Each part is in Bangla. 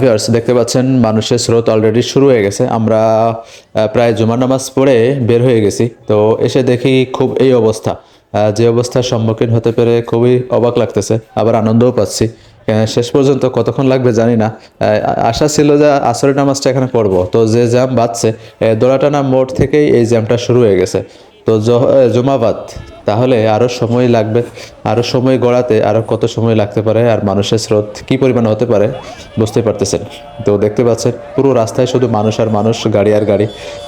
ভিউয়ার্স দেখতে পাচ্ছেন মানুষের স্রোত অলরেডি শুরু হয়ে গেছে। আমরা প্রায় জুমার নামাজ পড়ে বের হয়ে গেছি। তো এসে দেখি খুব এই অবস্থা। যে অবস্থার সম্মুখীন হতে পেরে খুবই অবাক লাগতেছে আবার আনন্দও পাচ্ছি। শেষ পর্যন্ত কতক্ষণ লাগবে জানি না। আশা ছিল যে আসরের নামাজটা এখানে পড়ব। তো যে জ্যাম বাঁচছে আহ, দোলাটানা মোড় থেকেই এই জ্যামটা শুরু হয়ে গেছে। তো জুমাবাদ তাহলে আরও সময় লাগবে। আরও সময় গড়াতে আরও কত সময় লাগতে পারে আর মানুষের স্রোত কী পরিমাণে হতে পারে বুঝতে পারতেছেন। তো দেখতে পাচ্ছেন, পুরো রাস্তায় শুধু মানুষ আর মানুষ, গাড়ি আর গাড়ি।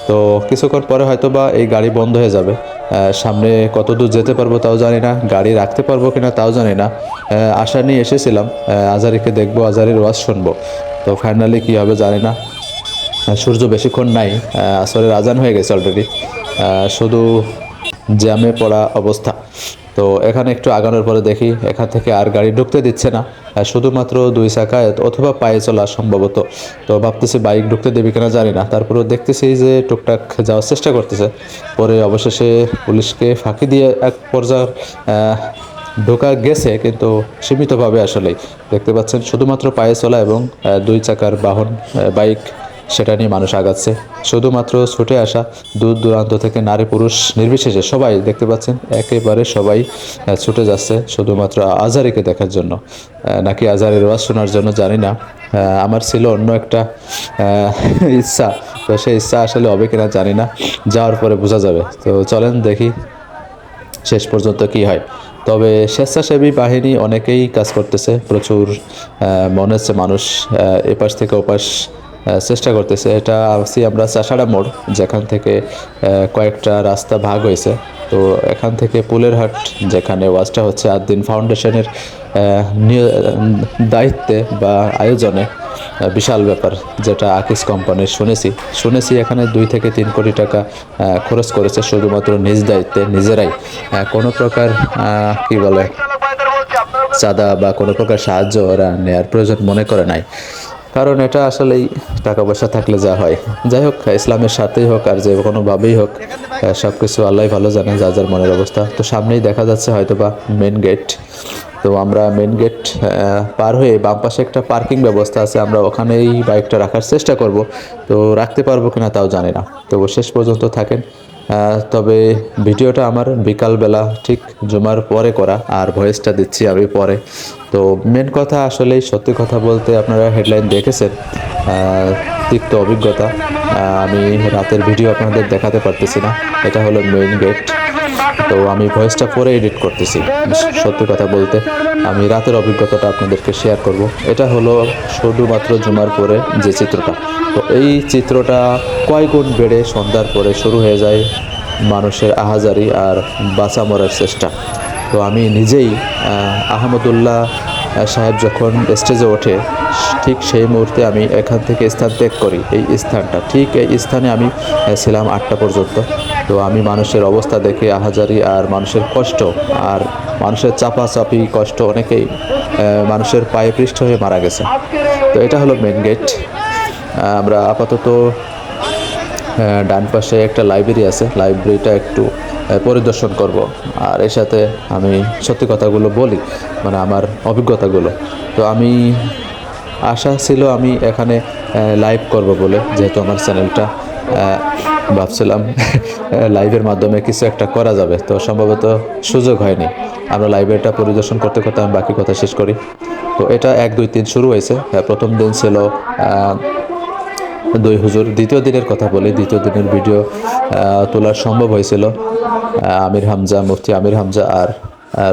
তো কিছুক্ষণ পরে হয়তো বা এই গাড়ি বন্ধ হয়ে যাবে। সামনে কত দূর যেতে পারব তাও জানি না, গাড়ি রাখতে পারব কিনা তাও জানি না। আশা নিয়ে এসেছিলাম আজারিকে দেখব, আজারির ওয়াজ শুনব। তো ফাইনালি কী হবে জানি না। সূর্য বেশিক্ষণ নাই আহ, আসরের আজান হয়ে গেছে অলরেডি শুধু জ্যামে পড়া অবস্থা। তো এখানে একটু আগানোর পরে দেখি এখান থেকে আর গাড়ি ঢুকতে দিচ্ছে না। শুধুমাত্র দুই চাকায় অথবা পায়ে চলা সম্ভবত। তো ভাবতেছি বাইক ঢুকতে দেবে কিনা জানি না। তারপরেও দেখতেছি যে টুকটাক যাওয়ার চেষ্টা করতেছে। পরে অবশেষে পুলিশকে ফাঁকি দিয়ে এক পর্যায়ে ঢোকা গেছে কিন্তু সীমিতভাবে আসলেই। দেখতে পাচ্ছেন শুধুমাত্র পায়ে চলা এবং দুই চাকার বাহন বাইক সেটা নিয়ে মানুষ আগাচ্ছে। শুধুমাত্র ছুটে আসা দূর দূরান্ত থেকে নারী পুরুষ নির্বিশেষে সবাই দেখতে পাচ্ছেন, একেবারে সবাই ছুটে যাচ্ছে শুধুমাত্র আজারিকে দেখার জন্য। নাকি আজারের ওয়াজ শোনার জন্য জানি না। আমার ছিল অন্য একটা ইচ্ছা। তো সেই ইচ্ছা আসলে হবে কিনা জানি না। যাওয়ার পরে বোঝা যাবে। তো চলেন দেখি শেষ পর্যন্ত কি হয়। তবে স্বেচ্ছাসেবী বাহিনী অনেকেই কাজ করতেছে। প্রচুর মনে হচ্ছে মানুষ এপাশ থেকে ওপাশ চেষ্টা করতেছে। এটা আছি আমরা চাষাড়া মোড়, যেখান থেকে কয়েকটা রাস্তা ভাগ হয়েছে। তো এখান থেকে পুলের হাট, যেখানে ওয়াজটা হচ্ছে আদ্দিন ফাউন্ডেশনের দায়িত্বে বা আয়োজনে বিশাল ব্যাপার, যেটা আকিস কোম্পানির শুনেছি। শুনেছি এখানে দুই থেকে তিন কোটি টাকা খরচ করেছে শুধুমাত্র নিজ দায়িত্বে, নিজেরাই। কোনো প্রকার কি বলে, চাঁদা বা কোনো প্রকার সাহায্য ওরা নেওয়ার প্রয়োজন মনে করে নাই। কারণ এটা আসলেই টাকা পয়সা থাকলে যা হয়। যাই হোক, ইসলামের সাথেই হোক আর যে কোনোভাবেই হোক সব কিছু আল্লাহ ভালো জানে যা যার মনের অবস্থা। তো সামনেই দেখা যাচ্ছে হয়তো বা মেন গেট তো আমরা মেন গেট পার হয়ে বাম পাশে একটা পার্কিং ব্যবস্থা আছে, আমরা ওখানেই বাইকটা রাখার চেষ্টা করব। তো রাখতে পারব কিনা তাও জানি না। তো শেষ পর্যন্ত থাকেন। তবে ভিডিওটা আমার বিকালবেলা ঠিক জুমার পরে করা, আর ভয়েসটা দিচ্ছি আমি পরে। তো মেন কথা আসলে সত্যি কথা বলতে আপনারা হেডলাইন দেখেছেন তিক্ত অভিজ্ঞতা। আমি রাতের ভিডিও আপনাদের দেখাতে পারতেছি না, এটা হলো মেইন গেট তো আমি ভয়েসটা পরে এডিট করতেছি, সত্যি কথা বলতে। আমি রাতের অভিজ্ঞতাটা আপনাদেরকে শেয়ার করব। এটা হলো শুধুমাত্র জুমার পরে যে চিত্রটা। এই চিত্রটা কয় গুণ বেড়ে সন্ধ্যার পরে শুরু হয়ে যায় মানুষের আহাজারি আর বাঁচা মরার চেষ্টা। তো আমি নিজেই আহমদুল্লাহ সাহেব যখন স্টেজে ওঠে, ঠিক সেই মুহূর্তে আমি এখান থেকে স্থান ত্যাগ করি। এই স্থানটা, ঠিক এই স্থানে আমি ছিলাম আটটা পর্যন্ত। তো আমি মানুষের অবস্থা দেখে আহাজারি আর মানুষের কষ্ট আর মানুষের চাপাচাপি কষ্ট অনেকেই মানুষের পায়ে পৃষ্ঠ হয়ে মারা গেছে। তো এটা হলো মেন গেট আমরা আপাতত ডান পাশে একটা লাইব্রেরি আছে। লাইব্রেরিটা একটু পরিদর্শন করব। আর এর সাথে আমি সত্যি কথাগুলো বলি মানে আমার অভিজ্ঞতাগুলো। তো আমি, আশা ছিল আমি এখানে লাইভ করব বলে, যেহেতু আমার চ্যানেলটা ভাবছিলাম লাইভের মাধ্যমে কিছু একটা করা যাবে। তো সম্ভবত সুযোগ হয়নি। আমরা লাইব্রেরিটা পরিদর্শন করতে করতে আমি বাকি কথা শেষ করি। তো এটা এক, দুই, তিন শুরু হয়েছে। প্রথম দিন ছিল দুই হুজুর, দ্বিতীয় দিনের কথা বলি, দ্বিতীয় দিনের ভিডিও তোলা সম্ভব হয়েছিল আমির হামজা, মুফতি আমির হামজা আর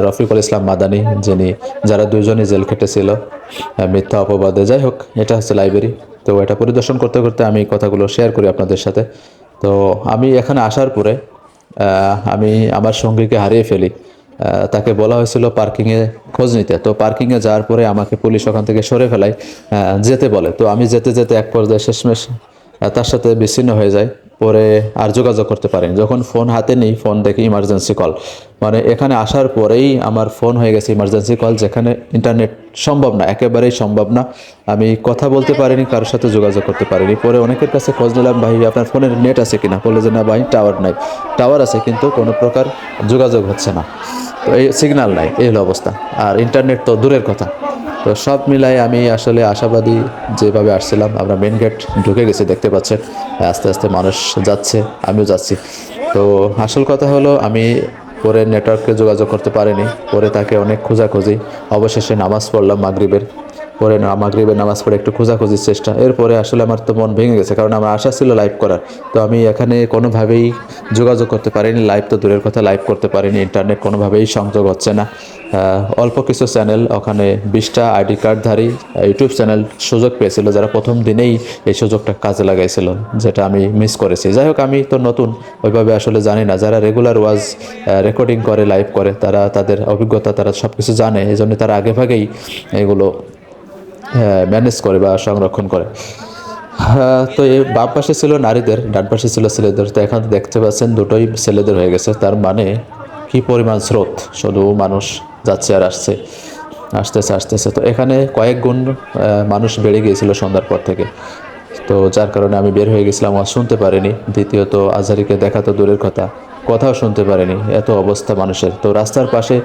রফিকুল ইসলাম মাদানি, যিনি, যারা দুজনই জেল খেটেছিল মিথ্যা অপবাদে। যাই হোক, এটা হচ্ছে লাইব্রেরি তো এটা পরিদর্শন করতে করতে আমি কথাগুলো শেয়ার করি আপনাদের সাথে। তো আমি এখানে আসার পরে আমি আমার সঙ্গীকে হারিয়ে ফেলি। তাকে বলা হয়েছিল পার্কিংয়ে খোঁজ নিতে। তো পার্কিংয়ে যাওয়ার পরে আমাকে পুলিশ ওখান থেকে সরে ফেলায় যেতে বলে। তো আমি যেতে যেতে এক পর্যায়ে শেষমেশ তার সাথে বিচ্ছিন্ন হয়ে যায় পরে আর যোগাযোগ করতে পারিনি যখন ফোন হাতে নেই, ফোন দেখি ইমার্জেন্সি কল মানে এখানে আসার পরেই আমার ফোন হয়ে গেছে ইমার্জেন্সি কল যেখানে ইন্টারনেট সম্ভব না, একেবারেই সম্ভব না। আমি কথা বলতে পারিনি, কারোর সাথে যোগাযোগ করতে পারিনি। পরে অনেকের কাছে খোঁজ নিলাম, ভাই, আপনার ফোনের নেট আছে কিনা? বলে যে, না ভাই টাওয়ার নাই। টাওয়ার আছে, কিন্তু কোনো প্রকার যোগাযোগ হচ্ছে না। তো এই সিগন্যাল নাই, এই হলো অবস্থা। আর ইন্টারনেট তো দূরের কথা। তো সব মিলাই আমি আসলে আশাবাদী যেভাবে আসছিলাম, আমরা মেন গেট ঢুকে গেছি, দেখতে পাচ্ছেন। আস্তে আস্তে মানুষ যাচ্ছে, আমিও যাচ্ছি। তো আসল কথা হলো, আমি পরে নেটওয়ার্কে যোগাযোগ করতে পারিনি। পরে তাকে অনেক খোঁজাখুঁজি। অবশেষে নামাজ পড়লাম মাগরিবের। পরে মাগরিবের নামাজ পড়ে একটু খোঁজাখুঁজির চেষ্টা। এরপরে আসলে আমার তো মন ভেঙে গেছে, কারণ আমার আশা ছিল লাইভ করার। তো আমি এখানে কোনোভাবেই যোগাযোগ করতে পারিনি লাইভ তো দূরের কথা লাইভ করতে পারিনি ইন্টারনেট কোনোভাবেই সংযোগ হচ্ছে না। অল্প কিছু চ্যানেল ওখানে বিশটা আইডি কার্ডধারী ইউটিউব চ্যানেল সুযোগ পেয়েছিল, যারা প্রথম দিনেই এই সুযোগটা কাজে লাগাইছিল, যেটা আমি মিস করেছি। যাই হোক, আমি তো নতুন, ওইভাবে আসলে জানি না। যারা রেগুলার ওয়াজ রেকর্ডিং করে লাইভ করে, তারা তাদের অভিজ্ঞতা, তারা সব কিছু জানে এই জন্য তারা আগেভাগেই এগুলো ম্যানেজ করে বা সংরক্ষণ করে। হ্যাঁ, তো এই বাম পাশে ছিল নারীদের ডান পাশে ছিল ছেলেদের। তো এখন দেখতে পাচ্ছেন দুটোই ছেলেদের হয়ে গেছে। তার মানে কি পরিমাণ স্রোত? শুধু মানুষ যাচ্ছে আর আসছে আসতেছে আসতেছে। তো এখানে কয়েক গুণ মানুষ বেড়ে গিয়েছিল সন্ধ্যার পর থেকে। তো যার কারণে আমি বের হয়ে গেছিলাম আর শুনতে পারিনি। দ্বিতীয়ত আজহারিকে দেখা তো দূরের কথা। কথাও শুনতে পারেনি। এত অবস্থা মানুষের। তো রাস্তার পাশে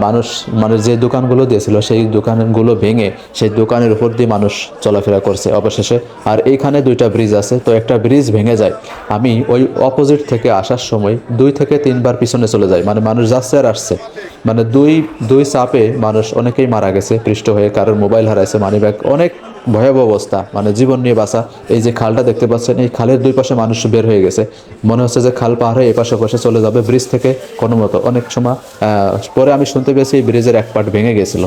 মানুষ মানে যে দোকানগুলো দিয়েছিল, সেই দোকানগুলো ভেঙে সেই দোকানের উপর দিয়ে মানুষ চলাফেরা করছে অবশেষে। আর এইখানে দুইটা ব্রিজ আছে, তো একটা ব্রিজ ভেঙে যায়। আমি ওই অপোজিট থেকে আসার সময় দুই থেকে তিনবার পিছনে চলে যাই। মানে মানুষ যাচ্ছে আর আসছে। মানে দুই দুই চাপে মানুষ অনেকেই মারা গেছে, পৃষ্ঠ হয়ে। কারোর মোবাইল হারাইছে মানি ব্যাগ অনেক ভয়াবহ অবস্থা মানে জীবন নিয়ে বাঁচা। এই যে খালটা দেখতে পাচ্ছেন, এই খালের দুই পাশে মানুষ বের হয়ে গেছে। মনে হচ্ছে যে খাল পার হয়ে এপাশে পাশে চলে যাবে ব্রিজ থেকে কোনো মতো। অনেক সময় পরে আমি শুনতে পেয়েছি এই ব্রিজের এক পার্ট ভেঙে গেছিল।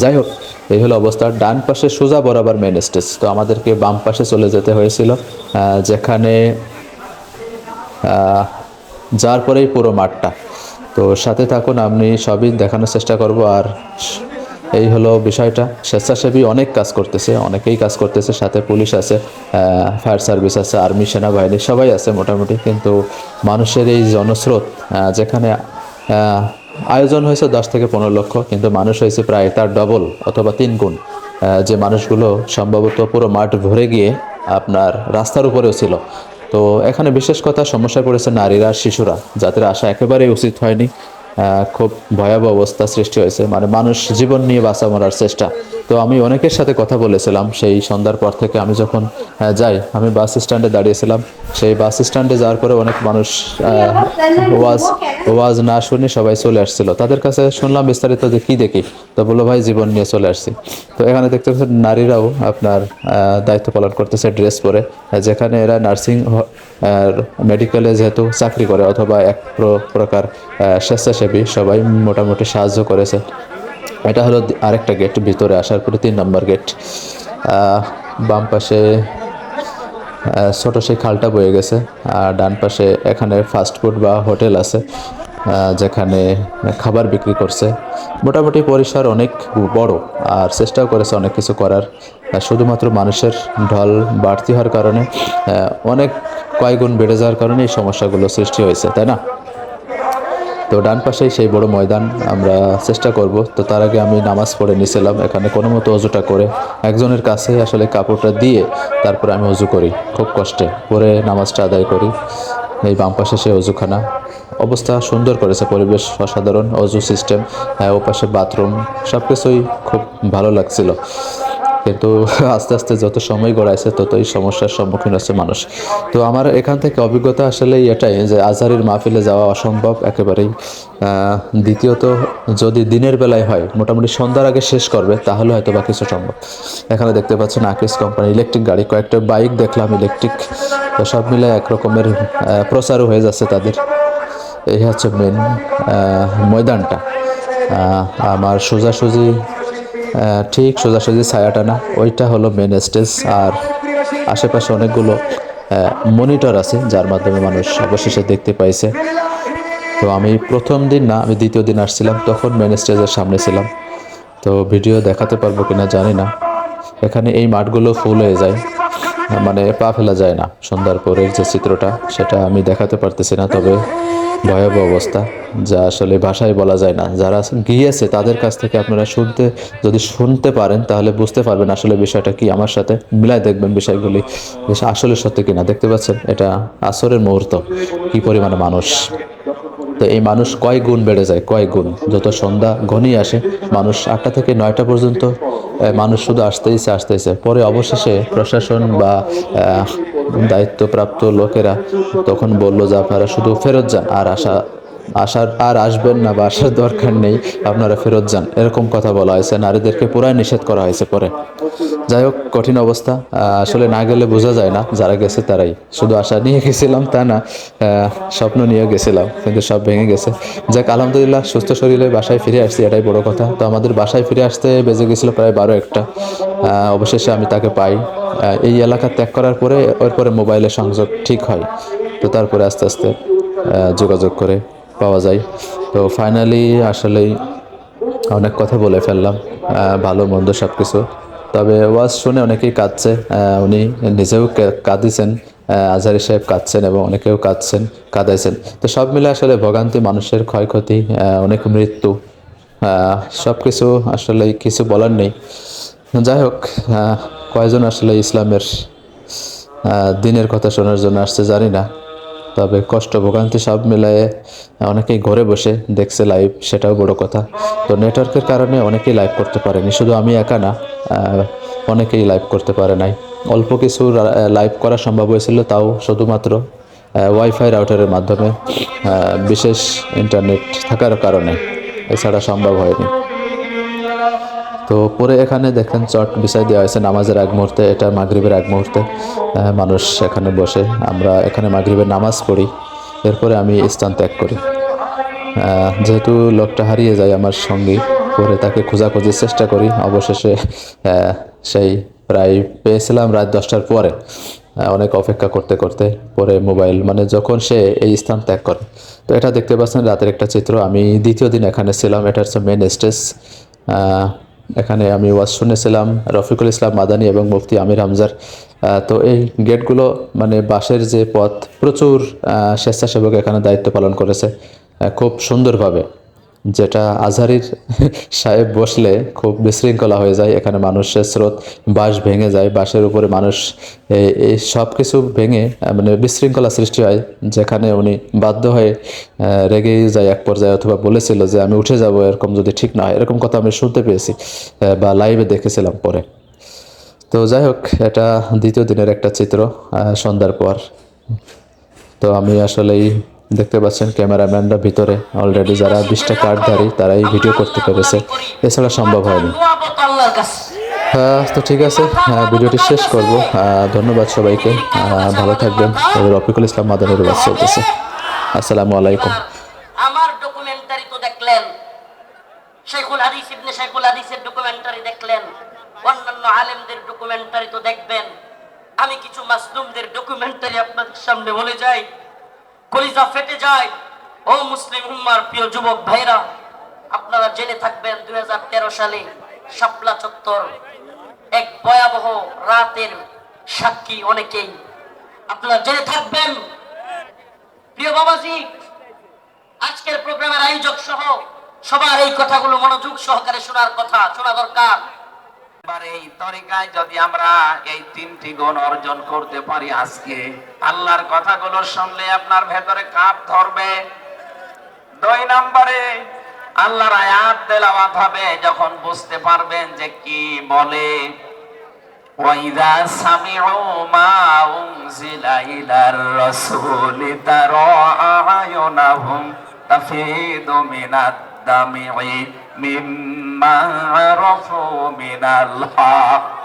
যাই হোক, এই হলো অবস্থা। ডান পাশে সোজা বরাবর মেন স্টেজ তো আমাদেরকে বাম পাশে চলে যেতে হয়েছিল যেখানে যার পরেই পুরো মাঠটা। তো সাথে থাকুন, আমি সবই দেখানোর চেষ্টা করব। আর এই হলো বিষয়টা। স্বেচ্ছাসেবী অনেক কাজ করতেছে, অনেকেই কাজ করতেছে, সাথে পুলিশ আছে ফায়ার সার্ভিস আছে, আর্মি, সেনাবাহিনী, সবাই আছে মোটামুটি। কিন্তু মানুষের এই জনস্রোত যেখানে আয়োজন হয়েছে দশ থেকে পনেরো লক্ষ, কিন্তু মানুষ হয়েছে প্রায় তার ডবল অথবা তিন গুণ। যে মানুষগুলো সম্ভবত পুরো মাঠ ভরে গিয়ে আপনার রাস্তার উপরেও ছিল। তো এখানে বিশেষ কথা, সমস্যায় পড়েছে নারীরা, শিশুরা, যাদের আসা একেবারেই উচিত হয়নি। খুব ভয়াবহ অবস্থা সৃষ্টি হয়েছে। মানে মানুষ জীবন নিয়ে বাঁচা মরার চেষ্টা। তো আমি অনেকের সাথে কথা বলেছিলাম, সেই সন্ধ্যার পর থেকে আমি যখন যাই, আমি বাস স্ট্যান্ডে দাঁড়িয়েছিলাম। সেই বাস স্ট্যান্ডে যাওয়ার পরে অনেক মানুষ ওয়াজ ওয়াজ না শুনে সবাই চলে আসছিল। তাদের কাছে শুনলাম বিস্তারিত যে কী দেখি। তো বলল, ভাই, জীবন নিয়ে চলে আসছি। তো এখানে দেখতে পাচ্ছেন, নারীরাও আপনার দায়িত্ব পালন করতেছে ড্রেস পরে। যেখানে এরা নার্সিং মেডিকেলে যেহেতু চাকরি করে অথবা এক প্র- প্রকার স্বেচ্ছাসেবী, সবাই মোটামুটি সাহায্য করেছে। এটা হলো আরেকটা গেট ভিতরে আসার পরে তিন নম্বর গেট বাম পাশে ছোট সেই খালটা বয়ে গেছে, আর ডান পাশে এখানে ফাস্টফুড বা হোটেল আছে যেখানে খাবার বিক্রি করছে। মোটামুটি পরিসর অনেক বড়, আর চেষ্টাও করেছে অনেক কিছু করার। শুধুমাত্র মানুষের ঢল বাড়তি হওয়ার কারণে অনেক কয়েকগুণ বেড়ে যাওয়ার কারণে এই সমস্যাগুলো সৃষ্টি হয়েছে, তাই না? তো ডান পাশেই সেই বড় ময়দান আমরা চেষ্টা করব। তো তার আগে আমি নামাজ পড়ে নিয়েছিলাম এখানে কোনো মতো অজুটা করে একজনের কাছে আসলে কাপড়টা দিয়ে তারপরে আমি অজু করি, খুব কষ্টে পরে নামাজটা আদায় করি। এই বাম পাশে সেই অজুখানা। অবস্থা সুন্দর করেছে, পরিবেশ অসাধারণ, অজু সিস্টেম হ্যাঁ ও পাশে বাথরুম সব কিছুই খুব ভালো লাগছিল। কিন্তু আস্তে আস্তে যত সময় গড়াইছে, ততই সমস্যার সম্মুখীন হচ্ছে মানুষ। তো আমার এখান থেকে অভিজ্ঞতা আসলে এটাই যে আজহারির মাহফিলে যাওয়া অসম্ভব একেবারেই। দ্বিতীয়ত, যদি দিনের বেলায় হয়, মোটামুটি সন্ধ্যার আগে শেষ করবে, তাহলে হয়তো বা কিছু সম্ভব। এখানে দেখতে পাচ্ছেন আকিস কোম্পানি, ইলেকট্রিক গাড়ি, কয়েকটা বাইক দেখলাম ইলেকট্রিক। তো সব মিলে এক রকমের প্রচারও হয়ে যাচ্ছে তাদের। এই হচ্ছে মেন ময়দানটা। আমার সোজাসুজি ঠিক সোজাসুজি ছায়াটা না, ওইটা হলো মেন স্টেজ আর আশেপাশে অনেকগুলো মনিটর আছে, যার মাধ্যমে মানুষ অবশেষে দেখতে পাইছে। তো আমি প্রথম দিন না, আমি দ্বিতীয় দিন আসছিলাম, তখন মেন স্টেজের সামনে ছিলাম। তো ভিডিও দেখাতে পারব কিনা জানি না। এখানে এই মাঠগুলো ফুল হয়ে যায়। মানে পা ফেলা যায় না। সন্ধ্যার পরের যে চিত্রটা, সেটা আমি দেখাতে পারতেছি না, তবে ভয়াবহ অবস্থা, যা আসলে ভাষায় বলা যায় না। যারা গিয়েছে, তাদের কাছ থেকে আপনারা শুনতে, যদি শুনতে পারেন, তাহলে বুঝতে পারবেন আসলে বিষয়টা কি। আমার সাথে মিলাই দেখবেন বিষয়গুলি আসলে সত্যি কিনা। দেখতে পাচ্ছেন, এটা আসরের মুহূর্ত, কি পরিমাণে মানুষ। তো এই মানুষ কয় গুণ বেড়ে যায়? কয় গুণ? যত সন্ধ্যা ঘনিয়ে আসে, মানুষ আটটা থেকে নয়টা পর্যন্ত মানুষ শুধু আসতেইছে আসতেইছে পরে অবশেষে প্রশাসন বা দায়িত্বপ্রাপ্ত লোকেরা তখন বলল যে আপনারা শুধু ফেরত যান, আর আসা আসার আর আসবেন না বা আসার দরকার নেই, আপনারা ফেরত যান। এরকম কথা বলা হয়েছে। নারীদেরকে পুরাই নিষেধ করা হয়েছে পরে। যাই হোক, কঠিন অবস্থা। আসলে না গেলে বোঝা যায় না যারা গেছে তারাই। শুধু আশা নিয়ে গেছিলাম তা না স্বপ্ন নিয়ে গেছিলাম, কিন্তু সব ভেঙে গেছে। যাক, আলহামদুলিল্লাহ, সুস্থ শরীরে বাসায় ফিরে আসছি, এটাই বড় কথা। তো আমাদের বাসায় ফিরে আসতে বেজে গেছিল প্রায় বারো একটা। অবশেষে আমি তাকে পাই। এই এলাকা ত্যাগ করার পরে, এরপরে মোবাইলে সংযোগ ঠিক হয়। তো তারপরে আস্তে আস্তে যোগাযোগ করে পাওয়া যায়। তো ফাইনালি আসলেই অনেক কথা বলে ফেললাম। ভালো, মন্দ সব কিছু তবে ওয়াজ শুনে অনেকেই কাঁদছে। উনি নিজেও কাঁদিছেন। আজহারি সাহেব কাঁদছেন এবং অনেকেও কাঁদছেন, কাঁদাইছেন। তো সব মিলে আসলে ভোগান্তি, মানুষের ক্ষয়ক্ষতি অনেক মৃত্যু। সব কিছু আসলে কিছু বলার নেই। যাই হোক কয়জন আসলে ইসলামের দিনের কথা শোনার জন্য আসছে জানি না। তবে কষ্ট ভোগান্তি সব মিলায়ে অনেকেই ঘরে বসে দেখছে লাইভ সেটাও বড় কথা। তো নেটওয়ার্কের কারণে অনেকেই লাইভ করতে পারেনি, শুধু আমি একা না অনেকেই লাইভ করতে পারে নাই। অল্প কিছু লাইভ করা সম্ভব হয়েছিল, তাও শুধুমাত্র ওয়াইফাই রাউটারের মাধ্যমে বিশেষ ইন্টারনেট থাকার কারণে, এছাড়া সম্ভব হয়নি। তো পরে এখানে দেখেন চট বিছাই দেওয়া হয়েছে নামাজের এক মুহূর্তে, এটা মাগরিবের এক মুহূর্তে। মানুষ এখানে বসে, আমরা এখানে মাগরিবের নামাজ পড়ি, এরপরে আমি স্থান ত্যাগ করি। যেহেতু লোকটা হারিয়ে যায় আমার সঙ্গী, পরে তাকে খোঁজাখুঁজির চেষ্টা করি। অবশেষে সেই প্রায় পেয়েছিলাম রাত দশটার পরে অনেক অপেক্ষা করতে করতে, পরে মোবাইল মানে যখন সে এই স্থান ত্যাগ করে। তো এটা দেখতে পাচ্ছেন, রাতের একটা চিত্র। আমি দ্বিতীয় দিন এখানে ছিলাম, এটা হচ্ছে মেন স্টেজ এখানে আমি ওয়াজ শুনেছিলাম, রফিকুল ইসলাম মাদানি এবং মুফতি আমির হামজার। তো এই গেটগুলো মানে বাসের যে পথ প্রচুর স্বেচ্ছাসেবক এখানে দায়িত্ব পালন করেছে খুব সুন্দরভাবে। যেটা আজহারির সাহেব বসলে খুব বিশৃঙ্খলা হয়ে যায়। এখানে মানুষের স্রোত, বাঁশ ভেঙে যায়। বাঁশের উপরে মানুষ এই- সব কিছু ভেঙে মানে বিশৃঙ্খলা সৃষ্টি হয়, যেখানে উনি বাধ্য হয়ে রেগেই যায় এক পর্যায়ে অথবা বলেছিল যে, আমি উঠে যাব, এরকম যদি ঠিক না হয়। এরকম কথা আমি শুনতে পেয়েছি বা লাইভে দেখেছিলাম পরে। তো যাই হোক, এটা দ্বিতীয় দিনের একটা চিত্র সন্ধ্যার পর। তো আমি আসলেই দেখতে পাচ্ছেন ক্যামেরাম্যানরা ভিতরে অলরেডি যারা বিশটা কার্ডধারী তারাই ভিডিও করতে পেরেছে। এছাড়া সম্ভব হয়নি। আহ, তো ঠিক আছে। ভিডিওটি শেষ করব। ধন্যবাদ সবাইকে। ভালো থাকবেন। রফিকুল ইসলাম মাদানের বাস চলতেছে। আসসালামু আলাইকুম। আমার ডকুমেন্টারি তো দেখলেন। ডকুমেন্টারি দেখলেন। অন্যান্য আলেমদের ডকুমেন্টারি তো দেখবেন। আমি কিছু মাসলুমদের ডকুমেন্টারি আপনাদের সামনে বলে যাই। কলিজা ফেটে যায়। ও মুসলিম উম্মার প্রিয় যুবক ভাইরা, আপনারা জেনে থাকবেন দুই সালে শাপলা চত্বর এক ভয়াবহ রাতের সাক্ষী অনেকেই। আপনারা জেনে থাকবেন, প্রিয় বাবাজি, আজকের প্রোগ্রামের আয়োজক সহ সবার এই কথাগুলো মনোযোগ সহকারে শোনার কথা, শোনা দরকার। একবার এই তরিকায় যদি আমরা এই তিনটি গুণ অর্জন করতে পারি আজকে, আল্লাহর কথাগুলো শুনলে আপনার ভেতরে কাপ ধরবে। দুই নম্বরে, আল্লাহর আয়াত তেলাওয়াত হবে যখন বুঝতে পারবেন যে কি বলে। ওয়াইদা সামিউ মা উনজিলা ইলার রাসূল তারা আয়ুনাহুম তাফিদু মিনাদ দামি'i মিম্মা مِمَّا عَرَفُوا مِنَ الْحَقِّ.